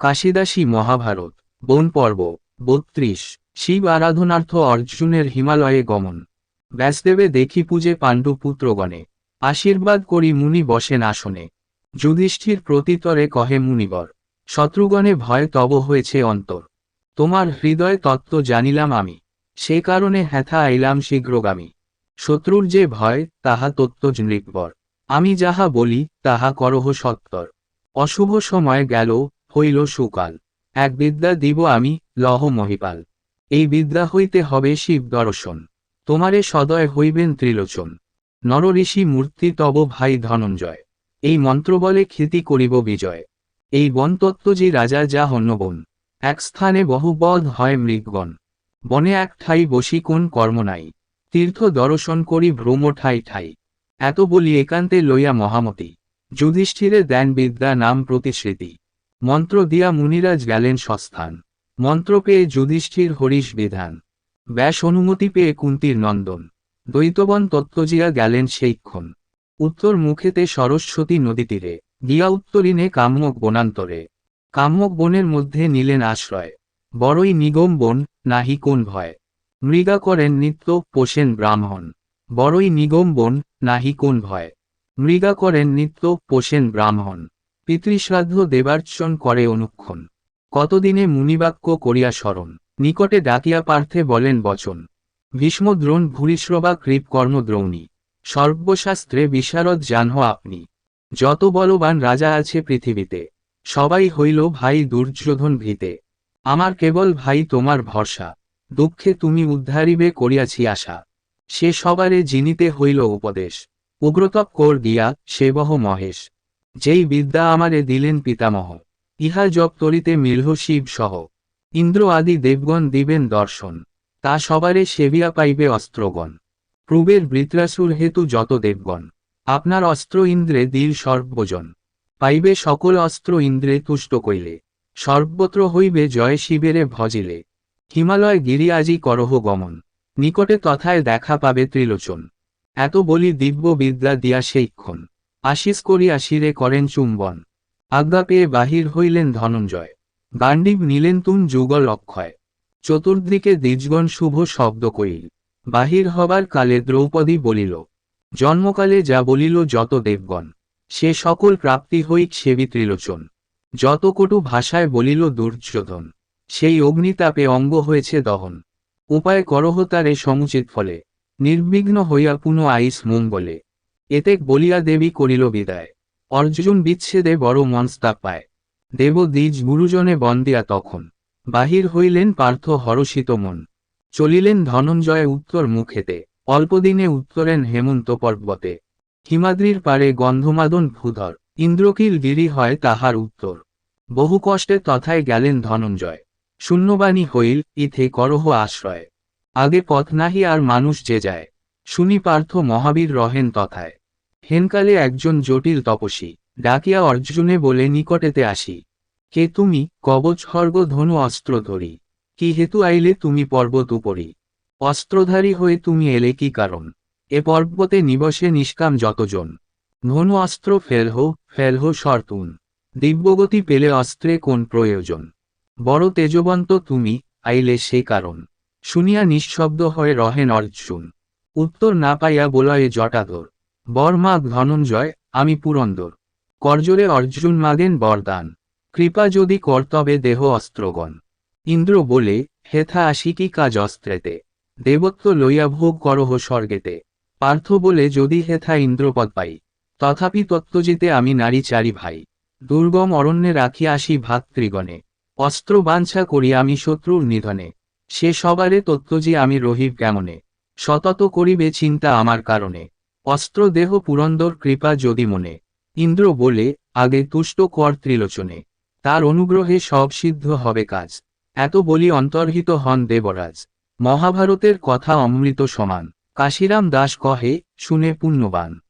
কাশিদাসী মহাভারত, বন পর্ব, বত্রিশ, শিব আরাধনার্থ অর্জুনের হিমালয়ে গমন। ব্যাসদেবে দেখি পূজে পাণ্ডু পুত্রগণে, আশীর্বাদ করি মুনি বসেন আসনে। যুধিষ্ঠির প্রতিতরে কহে মুনিবর, শত্রুগণে ভয় তব হয়েছে অন্তর। তোমার হৃদয় তত্ত্ব জানিলাম আমি, সে কারণে হ্যাথা আইলাম শীঘ্রগামী। শত্রুর যে ভয়, তাহা তত্ত্ব নৃকবর আমি যাহা বলি, তাহা করহ সত্তর। অশুভ সময় গেল হইল সুকাল। এক বিদ্যা দিব আমি, লহ মহিপাল। এই বিদ্যা হইতে হবে শিব দর্শন। তোমারে সদয় হইবেন ত্রিলোচন। নরঋষি মূর্তি তব ভাই ধনঞ্জয়। এই মন্ত্র বলে খ্যাতি করিব বিজয়। এই বনতত্ত্বজি রাজা যা হন্যবন। এক স্থানে বহুবধ হয় মৃগগণ। বনে এক ঠাই বসি কোন কর্ম নাই। তীর্থ দর্শন করি ভ্রম ঠাই ঠাই। এত বলি একান্তে লইয়া মহামতি। যুধিষ্ঠিরে দেন বিদ্যা নাম প্রতিশ্রুতি। মন্ত্র দিয়া মুনিরাজ গেলেন সস্থান। মন্ত্র পেয়ে যুধিষ্ঠির হরিশ বিধান। ব্যাস অনুমতি পেয়ে কুন্তির নন্দন। দ্বৈতবন তত্ত্বজিয়া গেলেন সেইক্ষণ। উত্তর মুখেতে সরস্বতী নদী তীরে গিয়া উত্তরিনে কাম্যক বনান্তরে। কাম্যক বনের মধ্যে নিলেন আশ্রয়। বড়ই নিগম বন, নাহি কোন ভয়। মৃগা করেন নিত্য, পোষেন ব্রাহ্মণ। বড়ই নিগম বন, নাহি কোন ভয়। মৃগা করেন নিত্য, পোষেন ব্রাহ্মণ। পিতৃশ্রাদ্ধ দেবার্চন করে অনুক্ষণ। কতদিনে মুনিবাক্য করিয়া স্মরণ। নিকটে ডাকিয়া পার্থে বলেন, বচন। ভীষ্ম দ্রোণ ভূরিশ্রবা কৃপ কর্ণ দ্রৌণী। সর্বশাস্ত্রে বিশারদ জানহ আপনি। যত বলবান রাজা আছে পৃথিবীতে। সবাই হইল ভাই দুর্যোধন ভীতে। আমার কেবল ভাই তোমার ভরসা। দুঃখে তুমি উদ্ধারিবে করিয়াছি আশা। সে সবারে জিনিতে হইল উপদেশ। উগ্রতপ কর গিয়া সেবহ মহেশ। যেই বিদ্যা আমারে দিলেন পিতামহ, ইহা জপ তরিতে মিলহ শিব সহ। ইন্দ্র আদি দেবগণ দিবেন দর্শন, তা সবারে সেবিয়া পাইবে অস্ত্রগণ। প্রবের বৃত্রাসুর হেতু যত দেবগণ, আপনার অস্ত্র ইন্দ্রে দিল সর্বজন। পাইবে সকল অস্ত্র ইন্দ্রে তুষ্ট কইলে, সর্বত্র হইবে জয় শিবেরে ভজিলে। হিমালয় গিরি আজি করহ গমন, নিকটে তথায় দেখা পাবে ত্রিলোচন। এত বলি দিব্য বিদ্যা দিয়া সেইক্ষণ। আশিস করিয়া শিরে করেন চুম্বন। আজ্ঞা পেয়ে বাহির হইলেন ধনঞ্জয়। গান্ডীব নিলেন তুন যুগল অক্ষয়। চতুর্দিকে দ্বিজগণ শুভ শব্দ কইল বাহির হবার কালে দ্রৌপদী বলিল, জন্মকালে যা বলিল যত দেবগণ, সে সকল প্রাপ্তি হইক সেবি ত্রিলোচন। যত কটু ভাষায় বলিল দুর্যোধন, সেই অগ্নিতাপে অঙ্গ হয়েছে দহন। উপায় করহ তারে সমুচিত ফলে। নির্বিঘ্ন হইয়া পুনঃ আইস মঙ্গলে। এতেক বলিয়া দেবী করিল বিদায়। অর্জুন বিচ্ছেদে বড় মনস্তাপ পায়। দেব দ্বিজ গুরুজনে বন্দিয়া তখন। বাহির হইলেন পার্থ হরষিত মন। চলিলেন ধনঞ্জয় উত্তর মুখেতে। অল্পদিনে উত্তরেন হেমন্ত পর্বতে। হিমাদ্রির পারে গন্ধমাদন ভূধর। ইন্দ্রকিল গিরি হয় তাহার উত্তর। বহু কষ্টে তথায় গেলেন ধনঞ্জয়। শূন্যবাণী হইল, ইথে করহ আশ্রয়। আগে পথ নাহি আর মানুষ যে যায়। শুনি পার্থ মহাবীর রহেন তথায়। হেনকালে একজন জটিল তপসী ডাকিয়া অর্জুনে বলে, নিকটেতে আসি। কে তুমি? কবচ ধনু, অস্ত্র ধরি। কি হেতু আইলে তুমি পর্বত উপরি? অস্ত্রধারী হয়ে তুমি এলে কি কারণ? এ পর্বতে নিবসে নিষ্কাম যতজন। ধনু, অস্ত্র ফেলহ ফেলহ, শর্তুন। দিব্যগতি পেলে অস্ত্রে কোন প্রয়োজন? বড় তেজবন্ত তুমি, আইলে সে কারণ। শুনিয়া নিঃশব্দ হয়ে রহেন অর্জুন। উত্তর না পাইয়া বলয়ে, জটাধর বরমাগ ধনঞ্জয়, আমি পুরন্দর। করজোরে অর্জুন মাগেন বরদান। কৃপা যদি কর্তবে দেহ অস্ত্রগণ। ইন্দ্র বলে, হেথা আসি কি কাজ অস্ত্রেতে। দেবত্ব লইয়া ভোগ করহ স্বর্গেতে। পার্থ বলে, যদি হেথা ইন্দ্রপদ পাই, তথাপি তত্ত্বজিতে আমি নারী চারি ভাই। দুর্গম অরণ্যে রাখি আসি ভাতৃগণে। অস্ত্র বাঞ্ছা করি আমি শত্রুর নিধনে। সে সবারে তত্ত্বজি আমি রহিব কেমনে? সতত করিবে চিন্তা আমার কারণে। অস্ত্র দেহ পুরন্দর কৃপা যদি মনে, ইন্দ্র বলে, আগে তুষ্ট কর ত্রিলোচনে। তার অনুগ্রহে সব সিদ্ধ হবে কাজ। এত বলি অন্তর্হিত হন দেবরাজ। মহাভারতের কথা অমৃত সমান। কাশিরাম দাস কহে, শুনে পুণ্যবান।